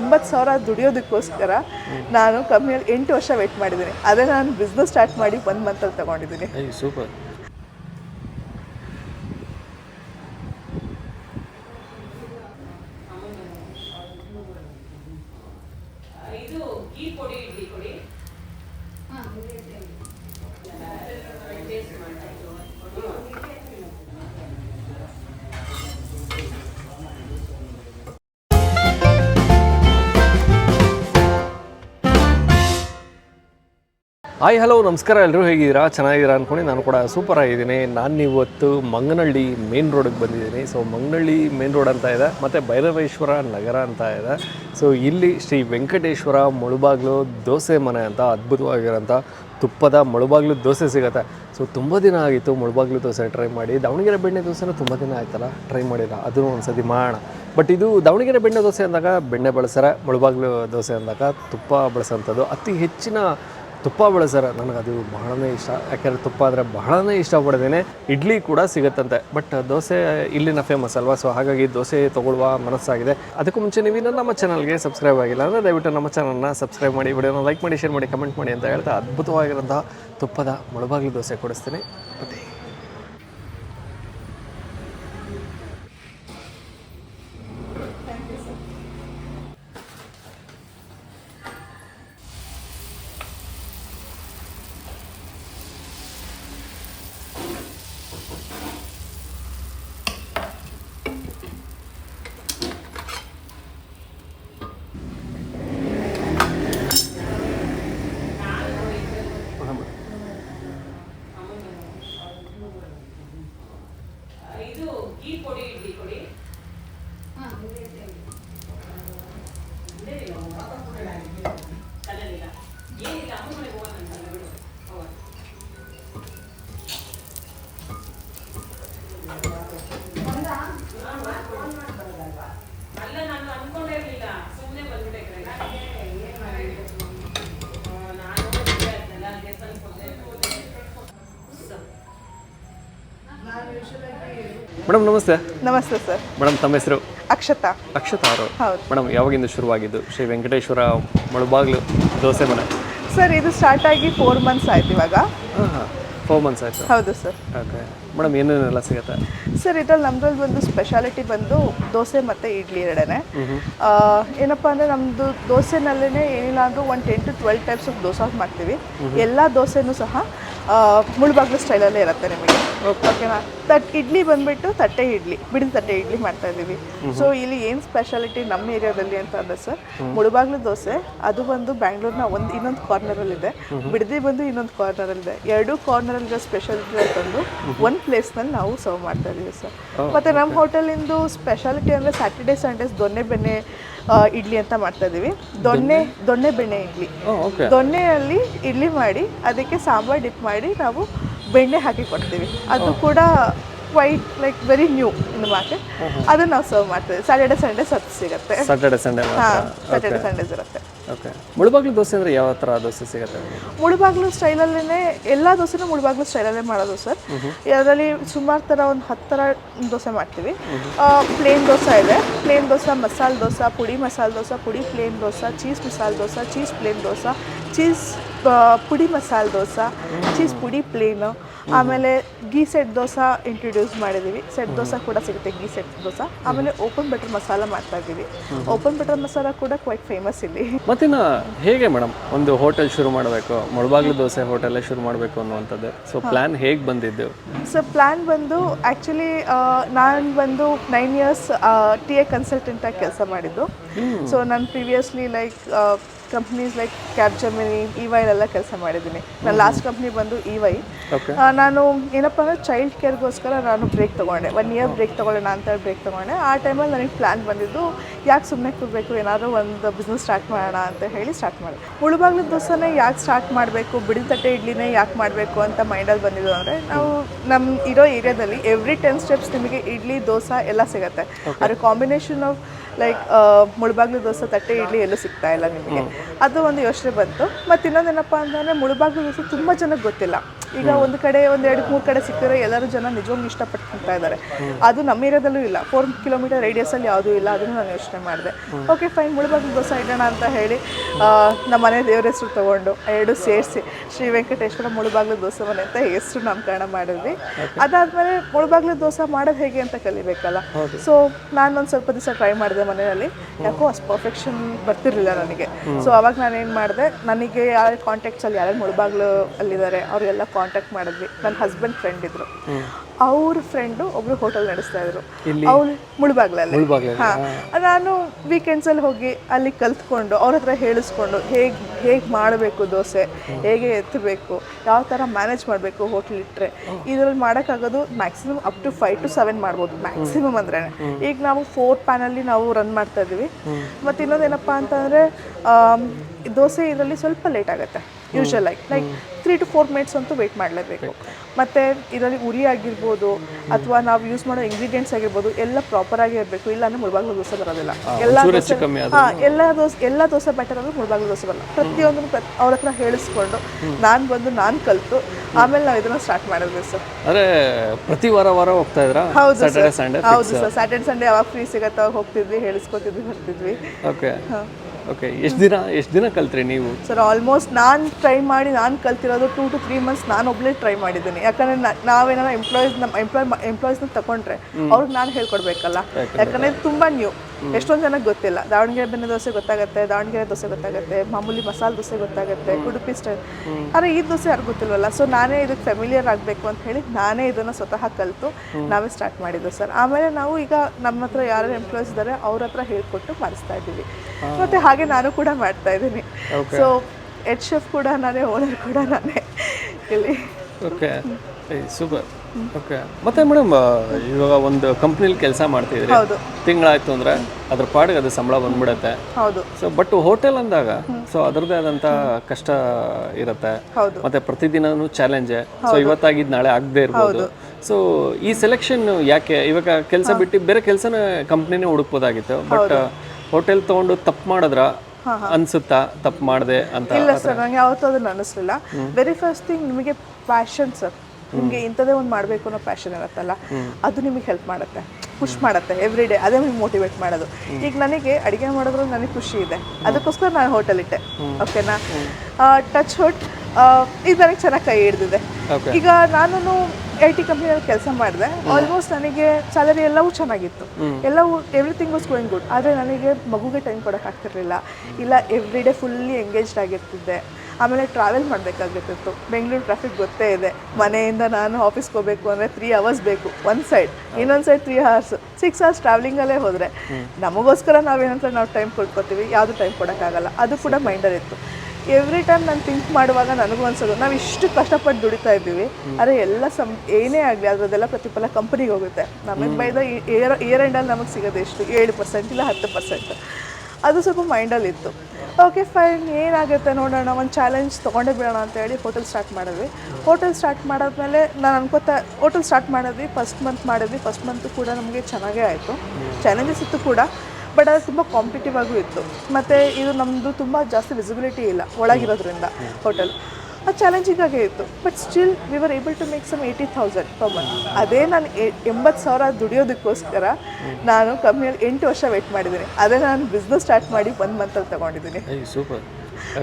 ಎಂಬತ್ತು ಸಾವಿರ ದುಡಿಯೋದಕ್ಕೋಸ್ಕರ ನಾನು ಕಂಪ್ನಿಯಲ್ಲಿ ಎಂಟು ವರ್ಷ ವೆಯ್ಟ್ ಮಾಡಿದ್ದೀನಿ. ಅದೇ ನಾನು ಬಿಸ್ನೆಸ್ ಸ್ಟಾರ್ಟ್ ಮಾಡಿ ಒಂದು ಮಂತಲ್ಲಿ ತೊಗೊಂಡಿದ್ದೀನಿ. ಸೂಪರ್ ಹಾಯ್ ಹಲೋ ನಮಸ್ಕಾರ. ಎಲ್ಲರೂ ಹೇಗಿದ್ದೀರಾ? ಚೆನ್ನಾಗಿದ್ದೀರಾ ಅಂದ್ಕೊಂಡು ನಾನು ಕೂಡ ಸೂಪರ್ ಆಗಿದ್ದೀನಿ. ನಾನು ಇವತ್ತು ಮಂಗನಹಳ್ಳಿ ಮೇನ್ ರೋಡಿಗೆ ಬಂದಿದ್ದೀನಿ. ಸೊ ಮಂಗನಹಳ್ಳಿ ಮೇನ್ ರೋಡ್ ಅಂತ ಇದೆ. ಮತ್ತು ಭೈರವೇಶ್ವರ ನಗರ ಅಂತ ಇದೆ. ಸೊ ಇಲ್ಲಿ ಶ್ರೀ ವೆಂಕಟೇಶ್ವರ ಮುಳುಬಾಗ್ಲು ದೋಸೆ ಮನೆ ಅಂತ ಅದ್ಭುತವಾಗಿರೋಂಥ ತುಪ್ಪದ ಮುಳುಬಾಗ್ಲು ದೋಸೆ ಸಿಗುತ್ತೆ. ಸೊ ತುಂಬ ದಿನ ಆಗಿತ್ತು ಮುಳುಬಾಗ್ಲು ದೋಸೆ ಟ್ರೈ ಮಾಡಿ. ದಾವಣಗೆರೆ ಬೆಣ್ಣೆ ದೋಸೆನೂ ತುಂಬ ದಿನ ಆಯ್ತಲ್ಲ ಟ್ರೈ ಮಾಡಿಲ್ಲ ಅದೂ ಒಂದು ಸತಿ ಮಾಡೋಣ. ಬಟ್ ಇದು ದಾವಣಗೆರೆ ಬೆಣ್ಣೆ ದೋಸೆ ಅಂದಾಗ ಬೆಣ್ಣೆ ಬಳಸ್ತಾರೆ, ಮುಳುಬಾಗ್ಲು ದೋಸೆ ಅಂದಾಗ ತುಪ್ಪ ಬಳಸೋಂಥದ್ದು. ಅತಿ ಹೆಚ್ಚಿನ ತುಪ್ಪ ಬಳಸ್ತಾರೆ ನನಗೆ ಅದು ಬಹಳನೇ ಇಷ್ಟ. ಯಾಕೆಂದರೆ ತುಪ್ಪ ಅಂದರೆ ಬಹಳನೇ ಇಷ್ಟಪಡ್ತೇನೆ. ಇಡ್ಲಿ ಕೂಡ ಸಿಗುತ್ತಂತೆ. ಬಟ್ ದೋಸೆ ಇಲ್ಲಿನ ಫೇಮಸ್ ಅಲ್ವಾ? ಸೊ ಹಾಗಾಗಿ ದೋಸೆ ತೊಗೊಳ್ಳುವ ಮನಸ್ಸಾಗಿದೆ. ಅದಕ್ಕೂ ಮುಂಚೆ ನೀವು ಇನ್ನೂ ನಮ್ಮ ಚಾನಲ್ಗೆ ಸಬ್ಸ್ಕ್ರೈಬ್ ಆಗಿಲ್ಲ ಅಂದರೆ ದಯವಿಟ್ಟು ನಮ್ಮ ಚಾನಲ್ನ ಸಬ್ಸ್ಕ್ರೈಬ್ ಮಾಡಿ ವಿಡಿಯೋನ ಲೈಕ್ ಮಾಡಿ ಶೇರ್ ಮಾಡಿ ಕಮೆಂಟ್ ಮಾಡಿ ಅಂತ ಹೇಳ್ತಾ ಅದ್ಭುತವಾಗಿರೋಂತಹ ತುಪ್ಪದ ಮುಳುಬಾಗಿಲು ದೋಸೆ ಕೊಡಿಸ್ತೀನಿ. ಬನ್ನಿ ಮೇಡಮ್ ನಮಸ್ತೆ. ನಮಸ್ತೆ ಸರ್. ಮೇಡಮ್ ತಮ್ಮ ಹೆಸರು? ಅಕ್ಷತಾ. ಅಕ್ಷತಾ ಅವರು. ಹೌದು. ಮೇಡಮ್ ಯಾವಾಗಿಂದ ಶುರುವಾಗಿದ್ದು? ಶ್ರೀ ವೆಂಕಟೇಶ್ವರ ಮುಳುಬಾಗ್ಲು ದೋಸೆ ಮನೆ. ಸರ್ ಇದು ಸ್ಟಾರ್ಟ್ ಆಗಿ ಫೋರ್ ಮಂತ್ಸ್ ಆಯ್ತು ಇವಾಗ. ಫೋರ್ ಮಂತ್ಸ್ ಆಯಿತು. ಹೌದು ಸರ್. ಓಕೆ ಮೇಡಮ್ ಏನೇನೆಲ್ಲ ಸಿಗುತ್ತೆ? ಸರ್ ಇದ್ರಲ್ಲಿ ನಮ್ದ್ರಲ್ಲಿ ಒಂದು ಸ್ಪೆಷಾಲಿಟಿ ಬಂದು ದೋಸೆ ಮತ್ತು ಇಡ್ಲಿ ಎರಡನೇ. ಏನಪ್ಪ ಅಂದರೆ ನಮ್ಮದು ದೋಸೆನಲ್ಲೇ ಏನಿಲ್ಲ ಅಂದರೂ ಒಂದು ten to twelve types of dosa ಮಾಡ್ತೀವಿ. ಎಲ್ಲ ದೋಸೆನೂ ಸಹ ಮುಳ್ಬಾಗ್ಲು ಸ್ಟೈಲಲ್ಲೇ ಇರುತ್ತೆ ನಿಮಗೆ. ಓಕೆನಾ ತಟ್ ಇಡ್ಲಿ ಬಂದ್ಬಿಟ್ಟು ತಟ್ಟೆ ಇಡ್ಲಿ ಬಿಡಿ ತಟ್ಟೆ ಇಡ್ಲಿ ಮಾಡ್ತಾ ಇದ್ದೀವಿ. ಸೊ ಇಲ್ಲಿ ಏನು ಸ್ಪೆಷಾಲಿಟಿ ನಮ್ಮ ಏರಿಯಾದಲ್ಲಿ ಅಂತ ಅಂದ್ರೆ ಸರ್ ಮುಳುಬಾಗ್ಲು ದೋಸೆ ಅದು ಬಂದು ಬ್ಯಾಂಗ್ಳೂರ್ನ ಒಂದು ಇನ್ನೊಂದು ಕಾರ್ನರಲ್ಲಿದೆ ಬಿಡದಿ ಬಂದು ಇನ್ನೊಂದು ಕಾರ್ನರಲ್ಲಿದೆ ಎರಡೂ ಕಾರ್ನರಲ್ಲಿರೋ ಸ್ಪೆಷಾಲಿಟಿ ಅಂತಂದು ಒಂದು ಪ್ಲೇಸ್ನಲ್ಲಿ ನಾವು ಸರ್ವ್ ಮಾಡ್ತಾ ಇದ್ದೀವಿ ಸರ್ ಮತ್ತು ನಮ್ಮ ಹೋಟೆಲಿಂದು ಸ್ಪೆಷಾಲಿಟಿ ಅಂದರೆ ಸ್ಯಾಟರ್ಡೇ ಸಂಡೇಸ್ ದೊನ್ನೆ ಬೆಣ್ಣೆ ಆ, ಇಡ್ಲಿ ಅಂತ ಮಾಡ್ತಾ ಇದ್ದೀವಿ. ದೊಣ್ಣೆ ದೊಣ್ಣೆ? ಬೆಣ್ಣೆ ಇಡ್ಲಿ. ದೊಣ್ಣೆಯಲ್ಲಿ ಇಡ್ಲಿ ಮಾಡಿ ಅದಕ್ಕೆ ಸಾಂಬಾರ್ ಡಿಪ್ ಮಾಡಿ ನಾವು ಬೆಣ್ಣೆ ಹಾಕಿ ಕೊಡ್ತೀವಿ. ಅದು ಕೂಡ quite like very new in market ಅದನ್ನ ನಾವು ಸರ್ವ್ ಮಾಡ್ತೀವಿ. ಸ್ಯಾಟರ್ಡೆ ಸಂಡೇ ಸತ್ ಸಿಗುತ್ತೆ. ಸಾಟರ್ಡೆ ಸಂಡೇ ಹಾಂ ಸ್ಯಾಟರ್ಡೆ ಸಂಡೇಸ್ ಇರುತ್ತೆ. ಓಕೆ ಮುಳುಬಾಗ್ಲು ದೋಸೆ ಅಂದರೆ ಯಾವ ಥರ ದೋಸೆ ಸಿಗುತ್ತೆ ಮುಳುಬಾಗ್ಲು ಸ್ಟೈಲಲ್ಲೇ ಎಲ್ಲ ದೋಸೆನೂ ಮುಳುಬಾಗ್ಲು ಸ್ಟೈಲಲ್ಲೇ ಮಾಡೋದು ಸರ್. ಅದರಲ್ಲಿ ಸುಮಾರು ಥರ ಒಂದು ಹತ್ತು ಥರ ದೋಸೆ ಮಾಡ್ತೀವಿ. ಪ್ಲೇನ್ ದೋಸೆ ಇದೆ. ಪ್ಲೇನ್ ದೋಸೆ ಮಸಾಲೆ ದೋಸೆ ಪುಡಿ ಮಸಾಲೆ ದೋಸೆ ಪುಡಿ plain dosa cheese masala dosa cheese plain dosa cheese podi masala dosa cheese podi plain ಆಮೇಲೆ ಗೀ ಸೆಟ್ ದೋಸೆ ಇಂಟ್ರೊಡ್ಯೂಸ್ ಮಾಡಿದ್ದೀವಿ ಸೆಟ್ ದೋಸೆ ಕೂಡ ಸಿಗುತ್ತೆ ಗೀ ಸೆಟ್ ದೋಸೆ. ಆಮೇಲೆ ಓಪನ್ ಬಟರ್ ಮಸಾಲ ಮಾಡ್ತಾ ಇದ್ದೀವಿ. ಓಪನ್ ಬಟರ್ ಮಸಾಲ ಕೂಡ ಕ್ವೈಟ್ ಫೇಮಸ್ ಇಲ್ಲಿ. ಮತ್ತಿನ್ನು ಹೇಗೆ ಮೇಡಮ್ ಒಂದು ಹೋಟೆಲ್ ಶುರು ಮಾಡಬೇಕು ಮುಳಬಾಗ್ಲು ದೋಸೆ ಹೋಟೆಲೇ ಶುರು ಮಾಡಬೇಕು ಅನ್ನುವಂಥದ್ದು? ಸೊ ಪ್ಲ್ಯಾನ್ ಹೇಗೆ ಬಂದಿದ್ದು? ಸೊ ಪ್ಲ್ಯಾನ್ ಬಂದು ಆ್ಯಕ್ಚುಲಿ ನಾನು ಬಂದು ನೈನ್ ಇಯರ್ಸ್ ಟಿ ಎ ಕನ್ಸಲ್ಟೆಂಟಾಗಿ ಕೆಲಸ ಮಾಡಿದ್ದು. ಸೊ ನಾನು previously like companies like Capgemini E ವೈಲೆಲ್ಲ ಕೆಲಸ ಮಾಡಿದ್ದೀನಿ. ನನ್ನ ಲಾಸ್ಟ್ ಕಂಪ್ನಿ ಬಂದು ಇ ವೈ ನಾನು ಏನಪ್ಪ ಅಂದರೆ ಚೈಲ್ಡ್ ಕೇರ್ಗೋಸ್ಕರ ನಾನು ಬ್ರೇಕ್ ತೊಗೊಂಡೆ. ಒನ್ ಇಯರ್ ಬ್ರೇಕ್ ತೊಗೊಳ್ಳೋಣ ಅಂತ ಬ್ರೇಕ್ ತೊಗೊಂಡೆ. ಆ ಟೈಮಲ್ಲಿ ನನಗೆ ಪ್ಲ್ಯಾನ್ ಬಂದಿದ್ದು ಯಾಕೆ ಸುಮ್ಮನೆ ಕೂರಬೇಕು ಏನಾದರೂ ಒಂದು ಬಿಸ್ನೆಸ್ ಸ್ಟಾರ್ಟ್ ಮಾಡೋಣ ಅಂತ ಹೇಳಿ ಸ್ಟಾರ್ಟ್ ಮಾಡಿದೆ. ಮುಳುಬಾಗ್ಲದ ದೋಸೆನೇ ಯಾಕೆ ಸ್ಟಾರ್ಟ್ ಮಾಡಬೇಕು ಬಿಡಿ ತಟ್ಟೆ ಇಡ್ಲಿನೇ ಯಾಕೆ ಮಾಡಬೇಕು ಅಂತ ಮೈಂಡಲ್ಲಿ ಬಂದಿದ್ದು ಅಂದರೆ ನಾವು ನಮ್ಮ ಇರೋ ಏರಿಯಾದಲ್ಲಿ ಎವ್ರಿ ಟೆನ್ ಸ್ಟೆಪ್ಸ್ ನಿಮಗೆ ಇಡ್ಲಿ ದೋಸೆ ಎಲ್ಲ ಸಿಗುತ್ತೆ. ಅದರ combination of like Mulbagal dosa ತಟ್ಟೆ ಇಡ್ಲಿ ಎಲ್ಲೂ ಸಿಗ್ತಾ ಇಲ್ಲ ನಿಮಗೆ. ಅದು ಒಂದು ಯೋಚನೆ ಬಂತು. ಮತ್ತು ಇನ್ನೊಂದೇನಪ್ಪ ಅಂತಂದರೆ ಮುಳುಬಾಗ್ಲು ದೋಸೆ ತುಂಬ ಜನಕ್ಕೆ ಗೊತ್ತಿಲ್ಲ. ಈಗ ಒಂದು ಕಡೆ ಒಂದು ಎರಡು ಮೂರು ಕಡೆ ಸಿಕ್ಕಿದ್ರೆ ಎಲ್ಲರೂ ಜನ ನಿಜವಾಗ್ಲೂ ಇಷ್ಟಪಟ್ಟು ತಿಂತಾ ಇದ್ದಾರೆ ಅದು ನಮ್ಮ ಏರಿಯಾದಲ್ಲೂ ಇಲ್ಲ. ಫೋರ್ ಕಿಲೋಮೀಟರ್ ರೇಡಿಯಸಲ್ಲಿ ಯಾವುದೂ ಇಲ್ಲ. ಅದನ್ನು ನಾನು ಯೋಚನೆ ಮಾಡಿದೆ. ಓಕೆ ಫೈನ್ ಮುಳುಬಾಗ್ಲು ದೋಸೆ ಇಡೋಣ ಅಂತ ಹೇಳಿ ನಮ್ಮ ಮನೆ ದೇವ್ರ ಹೆಸರು ತೊಗೊಂಡು ಎರಡು ಸೇರಿಸಿ ಶ್ರೀ ವೆಂಕಟೇಶ್ವರ ಮುಳುಬಾಗ್ಲು ದೋಸೆ ಮನೆ ಅಂತ ಹೆಸರು ನಾಮಕರಣ ಮಾಡಿದ್ವಿ. ಅದಾದಮೇಲೆ ಮುಳುಬಾಗ್ಲು ದೋಸೆ ಮಾಡೋದು ಹೇಗೆ ಅಂತ ಕಲಿಬೇಕಲ್ಲ. ಸೊ ನಾನು ಒಂದು ಸ್ವಲ್ಪ ದಿವಸ ಟ್ರೈ ಮಾಡಿದೆ. ಮನೆಯಲ್ಲಿ. ಯಾಕೋ ಅಷ್ಟು ಪರ್ಫೆಕ್ಷನ್ ಬರ್ತಿರ್ಲಿಲ್ಲ ನನಗೆ. ಸೊ ಅವಾಗ ನಾನು ಏನು ಮಾಡಿದೆ, ನನಗೆ ಯಾರ ಕಾಂಟ್ಯಾಕ್ಟ್ಸಲ್ಲಿ ಯಾರ್ಯಾರು ಮುಳುಬಾಗ್ಲು ಅಲ್ಲಿದ್ದಾರೆ ಅವರೆಲ್ಲ ಕಾಂಟ್ಯಾಕ್ಟ್ ಮಾಡಿದ್ವಿ. ನನ್ನ ಹಸ್ಬೆಂಡ್ ಫ್ರೆಂಡ್ ಇದ್ರು. ಅವ್ರ ಫ್ರೆಂಡು ಒಬ್ರು ಹೋಟೆಲ್ ನಡೆಸ್ತಾ ಇದ್ರು. ಅವ್ರು ಮುಳುಬಾಗ್ಲಲ್ಲಿ. ನಾನು ವೀಕೆಂಡ್ಸಲ್ಲಿ ಹೋಗಿ ಅಲ್ಲಿ ಕಲ್ತ್ಕೊಂಡು ಅವ್ರ ಹತ್ರ ಹೇಳಿಸ್ಕೊಂಡು ಹೇಗೆ ಹೇಗೆ ಮಾಡಬೇಕು ದೋಸೆ ಹೇಗೆ ಎತ್ತಬೇಕು ಯಾವ ಥರ ಮ್ಯಾನೇಜ್ ಮಾಡಬೇಕು ಹೋಟ್ಲ್ ಇಟ್ಟರೆ ಇದರಲ್ಲಿ ಮಾಡೋಕ್ಕಾಗೋದು maximum up to five to seven ಮಾಡ್ಬೋದು ಮ್ಯಾಕ್ಸಿಮಮ್ ಅಂದ್ರೆ ಈಗ ನಾವು ಫೋರ್ ಪ್ಯಾನಲ್ಲಿ ನಾವು ರನ್ ಮಾಡ್ತಾ ಇದ್ದೀವಿ. ಮತ್ತು ಇನ್ನೊಂದೇನಪ್ಪ ಅಂತಂದರೆ ದೋಸೆ ಇದರಲ್ಲಿ ಸ್ವಲ್ಪ ಲೇಟ್ ಆಗುತ್ತೆ. ಯೂಶಲ್ ಆಗಿ. Like three to four minutes ಅಂತೂ ವೆಯ್ಟ್ ಮಾಡಲೇಬೇಕು. ಮತ್ತು ಇದರಲ್ಲಿ ಉರಿ ಆಗಿರ್ಬೋದು ಅಥವಾ ನಾವು ಯೂಸ್ ಮಾಡೋ ಇಂಗ್ರೀಡಿಯೆಂಟ್ಸ್ ಆಗಿರ್ಬೋದು ಎಲ್ಲ ಪ್ರಾಪರಾಗಿ ಇರಬೇಕು. ಇಲ್ಲ ಅಂದರೆ ಮುಳುಬಾಗ್ಲು ದೋಸೆ ಬರೋದಿಲ್ಲ. ಎಲ್ಲ ದೋಸೆ ಹಾ ಹಾಂ ಎಲ್ಲ ದೋಸೆ ಎಲ್ಲ ದೋಸೆ ಬ್ಯಾಟರ್ ಅಂದ್ರೆ ಮುಳುಬಾಗ್ಲು ದೋಸೆ ಬರಲ್ಲ. ಪ್ರತಿಯೊಂದನ್ನು ಪ್ರತಿ ಅವ್ರ ಹತ್ರ ಹೇಳಿಸ್ಕೊಂಡು ನಾನು ಬಂದು ನಾನು ಕಲಿತು ಆಮೇಲೆ ನಾವು ಇದನ್ನು ಸ್ಟಾರ್ಟ್ ಮಾಡಿದ್ವಿ ಸರ್ ಅಂದ್ರೆ ಪ್ರತಿ ವಾರ ವಾರ ಹೋಗ್ತಾ ಇದ್ರ ಹೌದು ಸ್ಯಾಟರ್ಡೆ ಸರ್ ಸಂಡೇ ಹೌದು ಸರ್ ಸ್ಯಾಟರ್ಡೆ ಸಂಡೇ ಯಾವಾಗ ಫ್ರೀ ಸಿಗತ್ತೆ ಅವಾಗ ಹೋಗ್ತಿದ್ವಿ ಹೇಳಿಸ್ಕೊತಿದ್ವಿ ಬರ್ತಿದ್ವಿ. ಓಕೆ ಓಕೆ ಎಷ್ಟು ದಿನ ಎಷ್ಟು ದಿನ ಕಲ್ತ್ರಿ ನೀವು? ಸರ್ ಆಲ್ಮೋಸ್ಟ್ ನಾನು ಟ್ರೈ ಮಾಡಿ ನಾನು ಕಲ್ತಿರೋದು ಟೂ ಟು ತ್ರೀ ಮಂತ್ಸ್ ನಾನು ಒಬ್ಬಳೇ ಟ್ರೈ ಮಾಡಿದ್ದೀನಿ. ಯಾಕಂದ್ರೆ ನಾವೇನಾರ ಎಂಪ್ಲಾಯೀಸ್ ನಮ್ಮ ಎಂಪ್ಲಾಯ್ ಎಂಪ್ಲಾಯೀಸ್ನ ತಗೊಂಡ್ರೆ ಅವ್ರಿಗೆ ನಾನು ಹೇಳ್ಕೊಡ್ಬೇಕಲ್ಲ. ಯಾಕಂದರೆ ತುಂಬ ನ್ಯೂ ಎಷ್ಟೊಂದು ಜನಕ್ಕೆ ಗೊತ್ತಿಲ್ಲ. ದಾವಣಗೆರೆ ಬೆಣ್ಣೆ ದೋಸೆ ಗೊತ್ತಾಗುತ್ತೆ ದಾವಣಗೆರೆ ದೋಸೆ ಗೊತ್ತಾಗುತ್ತೆ ಮಾಮೂಲಿ ಮಸಾಲೆ ದೋಸೆ ಗೊತ್ತಾಗುತ್ತೆ ಉಡುಪಿ ಸ್ಟೈಲ್. ಆದರೆ ಈ ದೋಸೆ ಯಾರು ಗೊತ್ತಿಲ್ವಲ್ಲ? ಸೊ ನಾನೇ ಇದಕ್ಕೆ ಫೆಮಿಲಿಯರ್ ಆಗಬೇಕು ಅಂತ ಹೇಳಿ ನಾನೇ ಇದನ್ನು ಸ್ವತಃ ಕಲಿತು ನಾವೇ ಸ್ಟಾರ್ಟ್ ಮಾಡಿದ್ದು ಸರ್. ಆಮೇಲೆ ನಾವು ಈಗ ನಮ್ಮ ಹತ್ರ ಯಾರು ಎಂಪ್ಲಾಯೀಸ್ ಇದ್ದಾರೆ ಅವ್ರ ಹತ್ರ ಹೇಳ್ಕೊಟ್ಟು ಮಾಡಿಸ್ತಾ ಇದ್ದೀವಿ. ಮತ್ತು ಹಾಗೆ ನಾನು ಕೂಡ ಮಾಡ್ತಾ ಇದ್ದೀನಿ. ಸೊ ಹೆಡ್ ಶೆಫ್ ಕೂಡ ನಾನೇ ಓನರ್ ಕೂಡ ನಾನೇ. ಇಲ್ಲಿ ಓಕೆ ಸೂಪರ್ ಓಕೆ ಮತ್ತೆ ಮೇಡಮ್ ಇವಾಗ ಒಂದು ಕಂಪ್ನಿಲಿ ಕೆಲಸ ಮಾಡ್ತಿದ್ರಿ ಹೌದು. ತಿಂಗಳಾಯ್ತು ಅಂದ್ರೆ ಅದ್ರ ಪಾಡಿಗೆ ಅದು ಸಂಬಳ ಬಂದ್ಬಿಡತ್ತೆ. ಹೌದು. ಸೊ ಬಟ್ ಹೋಟೆಲ್ ಅಂದಾಗ ಸೊ ಅದರದೇ ಆದಂತ ಕಷ್ಟ ಇರುತ್ತೆ. ಹೌದು. ಮತ್ತೆ ಪ್ರತಿದಿನನೂ ಚಾಲೆಂಜ್ ಸೊ ಇವತ್ತಾಗಿದ್ದು ನಾಳೆ ಆಗದೆ ಇರ್ಬೋದು. ಸೊ ಈ ಸೆಲೆಕ್ಷನ್ ಯಾಕೆ? ಇವಾಗ ಕೆಲಸ ಬಿಟ್ಟು ಬೇರೆ ಕೆಲಸನ ಕಂಪ್ನಿನೇ ಹುಡುಕ್ಬೋದಾಗಿತ್ತು. ಬಟ್ ಹೋಟೆಲ್ ತಗೊಂಡು ತಪ್ಪು ಮಾಡಿದ್ರ ಅನ್ಸುತ್ತಾ? ತಪ್ಪು ಮಾಡಿದೆ ಅಂತ ಇಲ್ಲ ಸರ್ ನಂಗೆ ಯಾವತ್ತೂ ಅದನ್ನ ಅನಿಸ್ಲಿಲ್ಲ. ವೆರಿ ಫಸ್ಟ್ ಥಿಂಗ್ ನಿಮಗೆ ಪ್ಯಾಷನ್ ಸರ್. ನಿಮಗೆ ಇಂಥದೇ ಒಂದು ಮಾಡಬೇಕು ಅನ್ನೋ ಪ್ಯಾಷನ್ ಇರುತ್ತಲ್ಲ ಅದು ನಿಮಗೆ ಹೆಲ್ಪ್ ಮಾಡುತ್ತೆ ಖುಷ್ ಮಾಡುತ್ತೆ ಎವ್ರಿ ಡೇ ಅದೇ ನಿಮ್ಗೆ ಮೋಟಿವೇಟ್ ಮಾಡೋದು. ಈಗ ನನಗೆ ಅಡುಗೆ ಮಾಡೋದ್ರಲ್ಲಿ ನನಗೆ ಖುಷಿ ಇದೆ. ಅದಕ್ಕೋಸ್ಕರ ನಾನು ಹೋಟೆಲ್ ಇಟ್ಟೆ ಓಕೆನಾ ಟಚ್ ಹುಟ್ ಇದು ನನಗೆ ಚೆನ್ನಾಗಿ ಕೈ ಹಿಡ್ದಿದೆ. ಈಗ ನಾನು ಐ ಟಿ ಕಂಪ್ನಿಯಲ್ಲಿ ಕೆಲಸ ಮಾಡಿದೆ. ಆಲ್ಮೋಸ್ಟ್ ನನಗೆ ಸ್ಯಾಲರಿ ಎಲ್ಲವೂ ಚೆನ್ನಾಗಿತ್ತು. ಎಲ್ಲವೂ ಎವ್ರಿಥಿಂಗ್ ವಾಸ್ ಗೋಯಿಂಗ್ ಗುಡ್ ಆದರೆ ನನಗೆ ಮಗುಗೆ ಟೈಮ್ ಕೊಡೋಕ್ಕಾಗ್ತಿರ್ಲಿಲ್ಲ. ಇಲ್ಲ ಎವ್ರಿ ಡೇ ಫುಲ್ಲಿ ಎಂಗೇಜ್ಡ್ ಆಗಿರ್ತಿದ್ದೆ. ಆಮೇಲೆ ಟ್ರಾವೆಲ್ ಮಾಡಬೇಕಾಗಿರ್ತಿತ್ತು ಬೆಂಗಳೂರು ಟ್ರಾಫಿಕ್ ಗೊತ್ತೇ ಇದೆ. ಮನೆಯಿಂದ ನಾನು ಆಫೀಸ್ಗೆ ಹೋಗಬೇಕು ಅಂದರೆ ತ್ರೀ ಅವರ್ಸ್ ಬೇಕು ಒಂದು ಸೈಡ್ ಇನ್ನೊಂದು side three hours six hours ಟ್ರಾವೆಲಿಂಗಲ್ಲೇ ಹೋದರೆ ನಮಗೋಸ್ಕರ ನಾವೇನಂತ ನಾವು ಟೈಮ್ ಕೊಟ್ಕೋತೀವಿ, ಯಾವುದು ಟೈಮ್ ಕೊಡೋಕ್ಕಾಗಲ್ಲ. ಅದು ಕೂಡ ಮೈಂಡಲ್ಲಿ ಇತ್ತು. ಎವ್ರಿ ಟೈಮ್ ನಾನು ಥಿಂಕ್ ಮಾಡುವಾಗ ನನಗೂ ಅನ್ಸೋದು, ನಾವು ಇಷ್ಟು ಕಷ್ಟಪಟ್ಟು ದುಡಿತಾ ಇದ್ದೀವಿ. ಆದರೆ ಎಲ್ಲ ಸಂ, ಏನೇ ಆಗಲಿ ಅದರದೆಲ್ಲ ಪ್ರತಿಫಲ ಕಂಪನಿಗೆ ಹೋಗುತ್ತೆ. ನಮಗೆ ಬೈದ ಇಯರ್ ಇಯರ್ ಎಂಡಲ್ಲಿ ನಮಗೆ ಸಿಗೋದು ಎಷ್ಟು? ಏಳು ಪರ್ಸೆಂಟ್ ಇಲ್ಲ ಹತ್ತು ಪರ್ಸೆಂಟ್ ಅದು ಸ್ವಲ್ಪ ಮೈಂಡಲ್ಲಿ ಇತ್ತು. ಓಕೆ ಫೈನ್ ಏನಾಗುತ್ತೆ ನೋಡೋಣ. ಒಂದು ಚಾಲೆಂಜ್ ತೊಗೊಂಡೇ ಬಿಡೋಣ ಅಂತ ಹೇಳಿ ಹೋಟೆಲ್ ಸ್ಟಾರ್ಟ್ ಮಾಡಿದ್ವಿ. ಹೋಟೆಲ್ ಸ್ಟಾರ್ಟ್ ಮಾಡಾದ್ಮೇಲೆ ನಾನು ಅನ್ಕೋತಾ ಹೋಟೆಲ್ ಸ್ಟಾರ್ಟ್ ಮಾಡಿದ್ವಿ. ಫಸ್ಟ್ ಮಂತ್ ಮಾಡಿದ್ವಿ. ಫಸ್ಟ್ ಮಂತು ಕೂಡ ನಮಗೆ ಚೆನ್ನಾಗೇ ಆಯಿತು. ಚಾಲೆಂಜಸ್ ಇತ್ತು ಕೂಡ ಬಟ್ ಅದು ತುಂಬ ಕಾಂಪಿಟಿವ್ ಆಗೂ ಇತ್ತು. ಮತ್ತು ಇದು ನಮ್ಮದು ತುಂಬ ಜಾಸ್ತಿ ವಿಸಿಬಿಲಿಟಿ ಇಲ್ಲ ಒಳಗಿರೋದ್ರಿಂದ ಹೋಟೆಲ್ ಅದು ಚಾಲೆಂಜಿಂಗ್ ಆಗೇ ಇತ್ತು. But still we were able to make some eighty thousand per month ಅದೇ ನಾನು ಎಂಬತ್ತು ಸಾವಿರ ದುಡಿಯೋದಕ್ಕೋಸ್ಕರ ನಾನು ಕಂಪ್ನಿಯಲ್ಲಿ ಎಂಟು ವರ್ಷ ವೆಯ್ಟ್ ಮಾಡಿದ್ದೀನಿ. ಅದೇ ನಾನು ಬಿಸ್ನೆಸ್ ಸ್ಟಾರ್ಟ್ ಮಾಡಿ ಒಂದು ಮಂತಲ್ಲಿ ತೊಗೊಂಡಿದ್ದೀನಿ. ಸೂಪರ್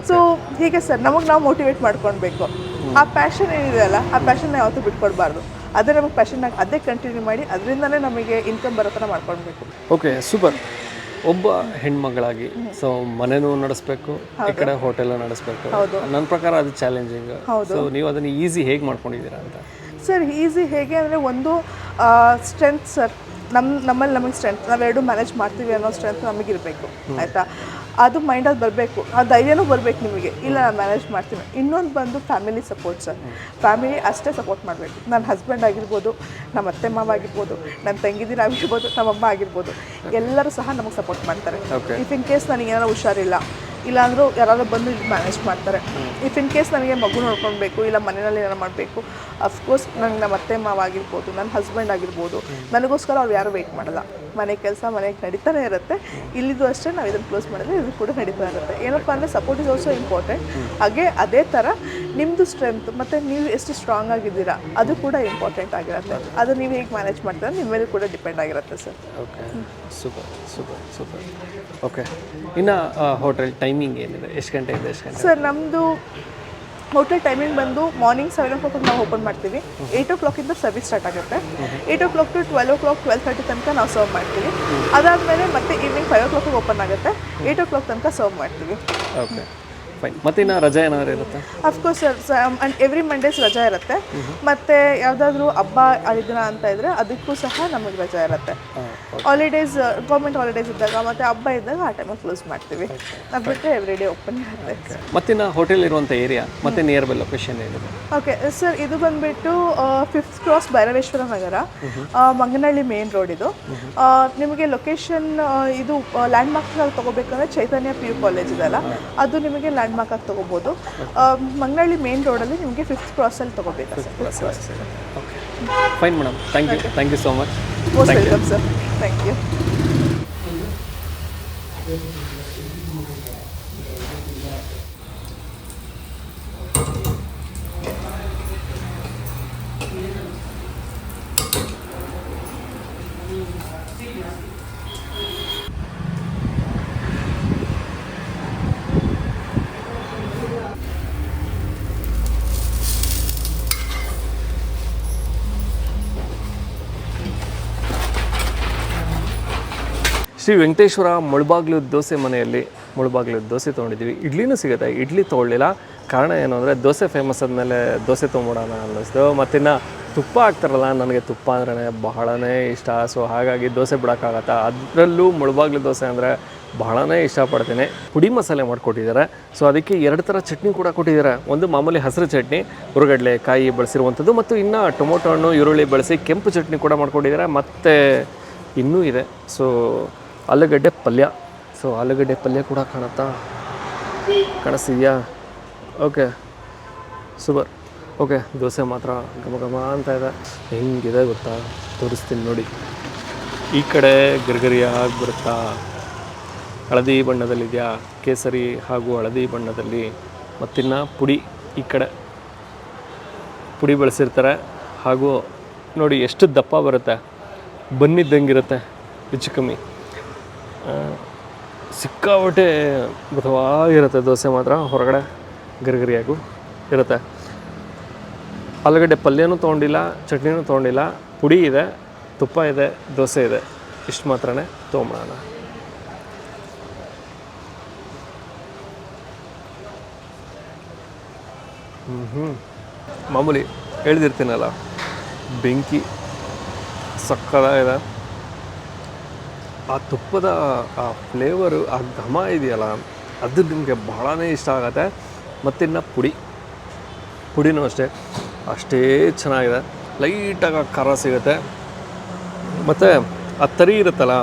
ಸೊ ಹೀಗೆ ಸರ್ ನಮಗೆ ನಾವು ಮೋಟಿವೇಟ್ ಮಾಡ್ಕೊಳ್ಬೇಕು ಆ ಪ್ಯಾಷನ್ ಏನಿದೆ ಅಲ್ಲ ಆ ಪ್ಯಾಷನ್ನ ಯಾವತ್ತೂ ಬಿಟ್ಕೊಡ್ಬಾರ್ದು. ಅದೇ ನಮಗೆ ಪ್ಯಾಷನ್ನಾಗಿ ಅದೇ ಕಂಟಿನ್ಯೂ ಮಾಡಿ ಅದರಿಂದಲೇ ನಮಗೆ ಇನ್ಕಮ್ ಬರೋ ಥರ ಮಾಡ್ಕೊಳ್ಬೇಕು ಓಕೆ ಸೂಪರ್ ಒಬ್ಬ ಹೆಣ್ಮಗಳಾಗಿ. ಸೊ ಮನೆನೂ ನಡೆಸಬೇಕು ಈ ಕಡೆ ಹೋಟೆಲ್ ನಡೆಸಬೇಕು. ನನ್ನ ಪ್ರಕಾರ ಅದು ಚಾಲೆಂಜಿಂಗ್ ಸೊ ನೀವು ಅದನ್ನ ಈಸಿ ಹೇಗೆ ಮಾಡ್ಕೊಂಡಿದ್ದೀರಾ ಅಂತ? ಸರ್ ಈಸಿ ಹೇಗೆ ಅಂದರೆ ಒಂದು ಸ್ಟ್ರೆಂತ್ ಸರ್. ನಮ್ಮ ನಮ್ಮಲ್ಲಿ ನಮಗೆ ಸ್ಟ್ರೆಂತ್ ನಾವೆರಡು ಮ್ಯಾನೇಜ್ ಮಾಡ್ತೀವಿ ಅನ್ನೋ ಸ್ಟ್ರೆಂತ್ ನಮಗಿರಬೇಕು. ಆಯಿತಾ? ಅದು ಮೈಂಡಲ್ಲಿ ಬರಬೇಕು. ಆ ಧೈರ್ಯನೂ ಬರಬೇಕು ನಿಮಗೆ. ಇಲ್ಲ ನಾನು ಮ್ಯಾನೇಜ್ ಮಾಡ್ತೀನಿ. ಇನ್ನೊಂದು ಬಂದು ಫ್ಯಾಮಿಲಿ ಸಪೋರ್ಟ್ ಸರ್ ಫ್ಯಾಮಿಲಿ ಅಷ್ಟೇ ಸಪೋರ್ಟ್ ಮಾಡಬೇಕು. ನನ್ನ ಹಸ್ಬೆಂಡ್ ಆಗಿರ್ಬೋದು ನಮ್ಮ ಅತ್ತೆ ಮಾವ ಆಗಿರ್ಬೋದು ನನ್ನ ತಂಗಿದಿನ ಆಗಿರ್ಬೋದು ನಮ್ಮಮ್ಮ ಆಗಿರ್ಬೋದು. ಎಲ್ಲರೂ ಸಹ ನಮಗೆ ಸಪೋರ್ಟ್ ಮಾಡ್ತಾರೆ. ಇಫ್ ಇನ್ ಕೇಸ್ ನನಗೆ ಏನಾರು ಹುಷಾರಿಲ್ಲ ಇಲ್ಲಾಂದ್ರೂ ಯಾರಾದ್ರು ಬಂದು ಇದು ಮ್ಯಾನೇಜ್ ಮಾಡ್ತಾರೆ. ಇಫ್ ಇನ್ ಕೇಸ್ ನನಗೆ ಮಗು ನೋಡ್ಕೊಳ್ಬೇಕು ಇಲ್ಲ ಮನೆಯಲ್ಲಿ ಏನಾರು ಮಾಡಬೇಕು ಅಫ್ಕೋರ್ಸ್ ನನಗೆ ನಮ್ಮ ಅತ್ತೆ ಮಾವ ಆಗಿರ್ಬೋದು ನನ್ನ ಹಸ್ಬೆಂಡ್ ಆಗಿರ್ಬೋದು ನನಗೋಸ್ಕರ ಅವ್ರು ಯಾರು ವೆಯ್ಟ್ ಮಾಡಲ್ಲ. ಮನೆ ಕೆಲಸ ಮನೆಗೆ ನಡೀತಾನೆ ಇರುತ್ತೆ. ಇಲ್ಲಿದು ಅಷ್ಟೇ ನಾವು ಇದನ್ನು ಕ್ಲೋಸ್ ಮಾಡಿದ್ರೆ ಇದು ಕೂಡ ನಡೀತಾ ಇರುತ್ತೆ. ಏನಪ್ಪ ಅಂದರೆ ಸಪೋರ್ಟ್ ಇಸ್ ಆಲ್ಸೋ ಇಂಪಾರ್ಟೆಂಟ್ ಹಾಗೆ ಅದೇ ಥರ ನಿಮ್ಮದು ಸ್ಟ್ರೆಂತ್ ಮತ್ತು ನೀವು ಎಷ್ಟು ಸ್ಟ್ರಾಂಗ್ ಆಗಿದ್ದೀರಾ ಅದು ಕೂಡ ಇಂಪಾರ್ಟೆಂಟ್ ಆಗಿರುತ್ತೆ. ಅದು ನೀವು ಹೇಗೆ ಮ್ಯಾನೇಜ್ ಮಾಡ್ತೀರಾ ನಿಮ್ಮ ಮೇಲೆ ಕೂಡ ಡಿಪೆಂಡ್ ಆಗಿರುತ್ತೆ sir okay super super super okay ಇನ್ನು ಹೋಟೆಲ್ ಟೈಮಿಂಗ್ ಏನಿದೆ? ಎಷ್ಟು ಗಂಟೆ ಎಷ್ಟು ಗಂಟೆ? ಸರ್ ನಮ್ಮದು ಹೋಟೆಲ್ ಟೈಮಿಂಗ್ ಬಂದು ಮಾರ್ನಿಂಗ್ ಸೆವೆನ್ ಓ ಕ್ಲಾಕ್ ನಾವು ಓಪನ್ ಮಾಡ್ತೀವಿ. ಏಯ್ಟ್ ಓ ಕ್ಲಾಕಿಂದ ಸರ್ವಿಸ್ ಸ್ಟಾರ್ಟ್ ಆಗುತ್ತೆ. Eight o'clock to twelve o'clock twelve thirty ತನಕ ನಾವು ಸರ್ವ್ ಮಾಡ್ತೀವಿ. ಅದಾದಮೇಲೆ ಮತ್ತೆ evening five o'clock open ಆಗುತ್ತೆ. ಏಯ್ಟ್ ಓ ಕ್ಲಾಕ್ ತನಕ ಸರ್ವ್ ಮಾಡ್ತೀವಿ. ಓಕೆ ಫೈನ್ ಮತ್ತಿನ್ನು ರಜೆ ಏನಾದ್ರು ಇರುತ್ತೆ? Of course sir and every Mondays ರಜಾ ಇರುತ್ತೆ. ಮತ್ತು ಯಾವುದಾದ್ರೂ ಹಬ್ಬ ಹರಿದಿನ ಅಂತ ಇದ್ದರೆ ಅದಕ್ಕೂ ಸಹ ನಮಗೆ ರಜಾ ಇರುತ್ತೆ. ಹಾಲಿಡೇಸ್ ಗೌರ್ಮೆಂಟ್ ಹಾಲಿಡೇಸ್ ಇದ್ದಾಗ ಮತ್ತು ಹಬ್ಬ ಇದ್ದಾಗ ಆ ಟೈಮಲ್ಲಿ ಕ್ಲೋಸ್ ಮಾಡ್ತೀವಿ. ಅದು ಬಿಟ್ಟರೆ ಎವ್ರಿ ಡೇ ಓಪನ್ ಇರುತ್ತೆ. ಮತ್ತಿನ್ನು ಹೋಟೆಲ್ ಇರುವಂಥ ಏರಿಯಾ ಮತ್ತು ನಿಯರ್ ಬೈ ಲೊಕೇಶನ್ ಏನಿದೆ? ಓಕೆ ಸರ್ ಇದು ಬಂದ್ಬಿಟ್ಟು fifth cross Bhairaveshwara Nagar Manganahalli main road ಇದು. ನಿಮಗೆ ಲೊಕೇಶನ್ ಇದು ಲ್ಯಾಂಡ್ ಮಾರ್ಕ್ ತಗೋಬೇಕಂದ್ರೆ ಚೈತನ್ಯ ಪಿ ಯು ಕಾಲೇಜ್ ಇದೆಲ್ಲ. ಅದು ನಿಮಗೆ ಲ್ಯಾಂಡ್ ಮಾರ್ಕ್ ಆಗಿ ತಗೋಬೋದು ಮಂಗಳಿ ಮಂಗನಹಳ್ಳಿ ಮೇನ್ ರೋಡಲ್ಲಿ ನಿಮಗೆ ಫಿಫ್ತ್ ಕ್ರಾಸಲ್ಲಿ ತಗೋಬೇಕು okay fine madam thank you thank you so much most welcome sir thank you Shri Venkateshwara Mulbagal dosa ಮನೆಯಲ್ಲಿ ಮುಳಬಾಗ್ಲು ದೋಸೆ ತೊಗೊಂಡಿದ್ದೀವಿ. ಇಡ್ಲಿನೂ ಸಿಗುತ್ತೆ. ಇಡ್ಲಿ ತೊಗೊಳ್ಳಿಲ್ಲ. ಕಾರಣ ಏನು ಅಂದರೆ ದೋಸೆ ಫೇಮಸ್ ಆದಮೇಲೆ ದೋಸೆ ತೊಗೊಂಬಿಡೋಣ ಅನ್ನಿಸ್ತು. ಮತ್ತಿನ್ನು ತುಪ್ಪ ಹಾಕ್ತಾರಲ್ಲ, ನನಗೆ ತುಪ್ಪ ಅಂದ್ರೆ ಬಹಳನೇ ಇಷ್ಟ. ಸೊ ಹಾಗಾಗಿ ದೋಸೆ ಬಿಡೋಕ್ಕಾಗತ್ತಾ? ಅದರಲ್ಲೂ ಮುಳಬಾಗ್ಲು ದೋಸೆ ಅಂದರೆ ಬಹಳನೇ ಇಷ್ಟಪಡ್ತೀನಿ. ಪುಡಿ ಮಸಾಲೆ ಮಾಡಿಕೊಟ್ಟಿದ್ದಾರೆ. ಸೊ ಅದಕ್ಕೆ ಎರಡು ಥರ ಚಟ್ನಿ ಕೂಡ ಕೊಟ್ಟಿದ್ದಾರೆ. ಒಂದು ಮಾಮೂಲಿ ಹಸಿರು ಚಟ್ನಿ ಹುರುಗಡ್ಲೆ ಕಾಯಿ ಬಳಸಿರುವಂಥದ್ದು ಮತ್ತು ಇನ್ನು ಟೊಮೊಟೊ ಹಣ್ಣು, ಈರುಳ್ಳಿ ಬಳಸಿ ಕೆಂಪು ಚಟ್ನಿ ಕೂಡ ಮಾಡ್ಕೊಂಡಿದ್ದಾರೆ. ಮತ್ತು ಇನ್ನೂ ಇದೆ. ಸೊ ಆಲೂಗಡ್ಡೆ ಪಲ್ಯ. ಸೊ ಆಲೂಗಡ್ಡೆ ಪಲ್ಯ ಕೂಡ ಕಾಣುತ್ತಾ? ಕಾಣಿಸ್ತಿದೆಯಾ? ಓಕೆ ಸೂಪರ್ ಓಕೆ ದೋಸೆ ಮಾತ್ರ ಘಮ ಘಮ ಅಂತ ಇದೆ. ಹೆಂಗಿದೆ ಗೊತ್ತಾ? ತೋರಿಸ್ತೀನಿ ನೋಡಿ. ಈ ಕಡೆ ಗರಿಗರಿಯಾಗಿ ಬರುತ್ತಾ? ಹಳದಿ ಬಣ್ಣದಲ್ಲಿದೆಯಾ? ಕೇಸರಿ ಹಾಗೂ ಹಳದಿ ಬಣ್ಣದಲ್ಲಿ. ಮತ್ತಿನ್ನ ಪುಡಿ ಈ ಕಡೆ. ಪುಡಿ ಬಳಸಿರ್ತಾರೆ. ಹಾಗೂ ನೋಡಿ, ಎಷ್ಟು ದಪ್ಪ ಬರುತ್ತೆ. ಬನ್ನಿದ್ದಂಗಿರುತ್ತೆ. ಹೆಚ್ಚು ಕಮ್ಮಿ. ಸಿಕ್ಕಾಪಟ್ಟೆ ಮೃದುವಾಗಿರುತ್ತೆ ದೋಸೆ ಮಾತ್ರ, ಹೊರಗಡೆ ಗರಿಗರಿಯಾಗೂ ಇರುತ್ತೆ. ಆಲೂಗಡ್ಡೆ ಪಲ್ಯನೂ ತೊಗೊಂಡಿಲ್ಲ, ಚಟ್ನಿನೂ ತೊಗೊಂಡಿಲ್ಲ, ಪುಡಿ ಇದೆ, ತುಪ್ಪ ಇದೆ, ದೋಸೆ ಇದೆ. ಇಷ್ಟು ಮಾತ್ರನೇ ತೊಗೊಂಬಿಡೋಣ ಹ್ಞೂ ಹ್ಞೂ ಮಾಮೂಲಿ ಹೇಳ್ದಿರ್ತೀನಲ್ಲ, ಬೆಂಕಿ ಸಕ್ಕದಾಗಿದೆ ಆ ತುಪ್ಪದ, ಆ ಫ್ಲೇವರು ಆ ಘಮ ಇದೆಯಲ್ಲ, ಅದು ನಿಮಗೆ ಬಹಳನೇ ಇಷ್ಟ ಆಗುತ್ತೆ. ಮತ್ತಿನ್ನು ಪುಡಿ. ಪುಡಿನೂ ಅಷ್ಟೇ. ಅಷ್ಟೇ ಚೆನ್ನಾಗಿದೆ. ಲೈಟಾಗಿ ಖಾರ ಸಿಗುತ್ತೆ. ಮತ್ತು ಆ ತರಿ ಇರುತ್ತಲ್ಲ,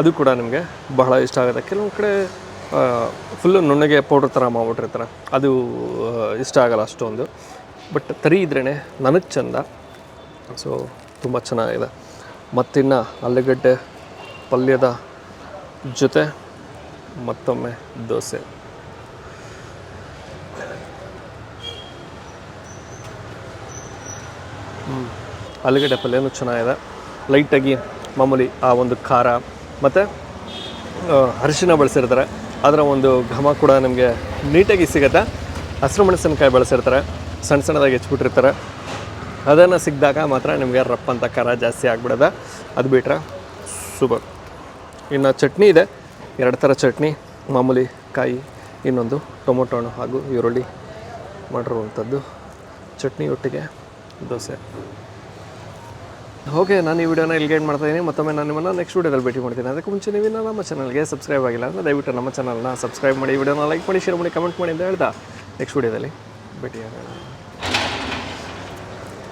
ಅದು ಕೂಡ ನಿಮಗೆ ಬಹಳ ಇಷ್ಟ ಆಗುತ್ತೆ. ಕೆಲವೊಂದು ಕಡೆ ಫುಲ್ಲು ನುಣ್ಣಗೆ ಪೌಡ್ರ್ ಥರ ಮಾಡ್ಬಿಟ್ಟಿರ್ತಾರೆ. ಅದು ಇಷ್ಟ ಆಗಲ್ಲ ಅಷ್ಟೊಂದು. ಬಟ್ ತರಿ ಇದ್ರೇ ನನಗೆ ಚಂದ. ಸೊ ತುಂಬ ಚೆನ್ನಾಗಿದೆ. ಮತ್ತಿನ್ನು ಆಲೂಗಡ್ಡೆ ಪಲ್ಯದ ಜೊತೆ ಮತ್ತೊಮ್ಮೆ ದೋಸೆ. ಆಲೂಗಡ್ಡೆ ಪಲ್ಯನೂ ಚೆನ್ನಾಗಿದೆ. ಲೈಟಾಗಿ ಮಾಮೂಲಿ ಆ ಒಂದು ಖಾರ ಮತ್ತು ಅರಿಶಿನ ಬಳಸಿರ್ತಾರೆ. ಅದರ ಒಂದು ಘಮ ಕೂಡ ನಿಮಗೆ ನೀಟಾಗಿ ಸಿಗುತ್ತೆ. ಹಸಿರು ಮೆಣಸಿನಕಾಯಿ ಬಳಸಿರ್ತಾರೆ. ಸಣ್ಣ ಸಣ್ಣದಾಗಿ ಹೆಚ್ಚಿಬಿಟ್ಟಿರ್ತಾರೆ ಅದನ್ನು ಸಿಕ್ಕಿದಾಗ ಮಾತ್ರ ನಿಮಗೆ ರಪ್ಪ ಅಂತ ಖಾರ ಜಾಸ್ತಿ ಆಗಿಬಿಡೋದ ಅದು ಬಿಟ್ರೆ ಸೂಪರ್. ಇನ್ನು ಚಟ್ನಿ ಇದೆ. ಎರಡು ಥರ ಚಟ್ನಿ, ಮಾಮೂಲಿ ಕಾಯಿ, ಇನ್ನೊಂದು ಟೊಮೊಟೊ ಹಣ್ಣು ಹಾಗೂ ಈರುಳ್ಳಿ ಮಾಡಿರುವಂಥದ್ದು. ಚಟ್ನಿ ಒಟ್ಟಿಗೆ ದೋಸೆ. ಓಕೆ, ನಾನು ಈ ವಿಡಿಯೋನ ಇಲ್ಲಿಗೆ ಏನು ಮಾಡ್ತಾ ಇದ್ದೀನಿ. ಮತ್ತೊಮ್ಮೆ ನಾನು ನಿಮ್ಮನ್ನು ನೆಕ್ಸ್ಟ್ ವಿಡಿಯೋದಲ್ಲಿ ಭೇಟಿ ಮಾಡ್ತೀನಿ. ಅದಕ್ಕೆ ಮುಂಚೆ ನೀವು ನಮ್ಮ ಚಾನಲ್ಗೆ ಸಬ್ಸ್ಕ್ರೈಬ್ ಆಗಿಲ್ಲ ಅಂದರೆ ದಯವಿಟ್ಟು ನಮ್ಮ ಚಾನಲ್ನ ಸಬ್ಸ್ಕ್ರೈಬ್ ಮಾಡಿ, ವಿಡಿಯೋನ ಲೈಕ್ ಮಾಡಿ ಶೇರ್ ಮಾಡಿ ಕಮೆಂಟ್ ಮಾಡಿ ಅಂತ ಹೇಳ್ತಾ ನೆಕ್ಸ್ಟ್ ವಿಡಿಯೋದಲ್ಲಿ ಭೇಟಿಯಾಗೋಣ.